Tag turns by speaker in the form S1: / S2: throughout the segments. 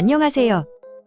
S1: 안녕하세요.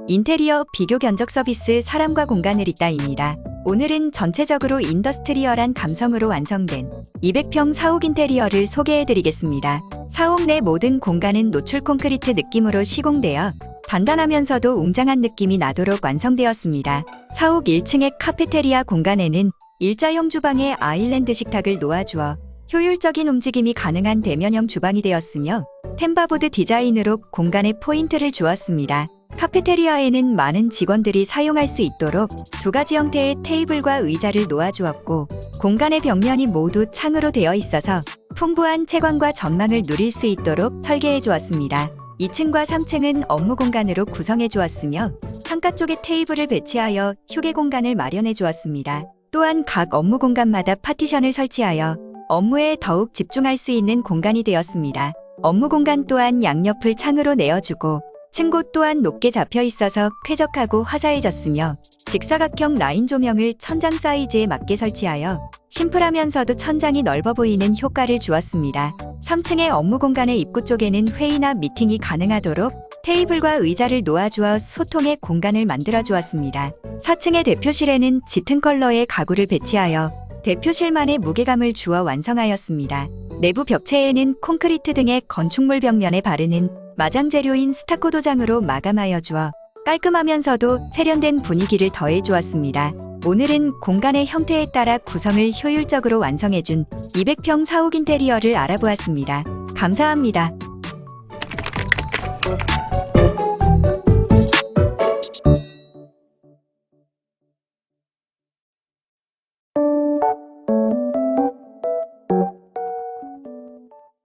S1: 인테리어 비교 견적 서비스 사람과 공간을 있다입니다. 오늘은 전체적으로 인더스트리얼한 감성으로 완성된 200평 사옥 인테리어를 소개해드리겠습니다. 사옥 내 모든 공간은 노출 콘크리트 느낌으로 시공되어 단단하면서도 웅장한 느낌이 나도록 완성되었습니다. 사옥 1층의 카페테리아 공간에는 일자형 주방에 아일랜드 식탁을 놓아주어 효율적인 움직임이 가능한 대면형 주방이 되었으며 템바보드 디자인으로 공간에 포인트를 주었습니다. 카페테리아에는 많은 직원들이 사용할 수 있도록 두 가지 형태의 테이블과 의자를 놓아주었고 공간의 벽면이 모두 창으로 되어 있어서 풍부한 채광과 전망을 누릴 수 있도록 설계해 주었습니다. 2층과 3층은 업무 공간으로 구성해 주었으며 창가 쪽에 테이블을 배치하여 휴게 공간을 마련해 주었습니다. 또한 각 업무 공간마다 파티션을 설치하여 업무에 더욱 집중할 수 있는 공간이 되었습니다. 업무 공간 또한 양옆을 창으로 내어주고 층고 또한 높게 잡혀 있어서 쾌적하고 화사해졌으며 직사각형 라인 조명을 천장 사이즈에 맞게 설치하여 심플하면서도 천장이 넓어 보이는 효과를 주었습니다. 3층의 업무 공간의 입구 쪽에는 회의나 미팅이 가능하도록 테이블과 의자를 놓아주어 소통의 공간을 만들어 주었습니다. 4층의 대표실에는 짙은 컬러의 가구를 배치하여 대표실만의 무게감을 주어 완성하였습니다. 내부 벽체에는 콘크리트 등의 건축물 벽면에 바르는 마장 재료인 스타코 도장으로 마감하여 주어 깔끔하면서도 세련된 분위기를 더해 주었습니다. 오늘은 공간의 형태에 따라 구성을 효율적으로 완성해준 200평 사옥 인테리어를 알아보았습니다. 감사합니다.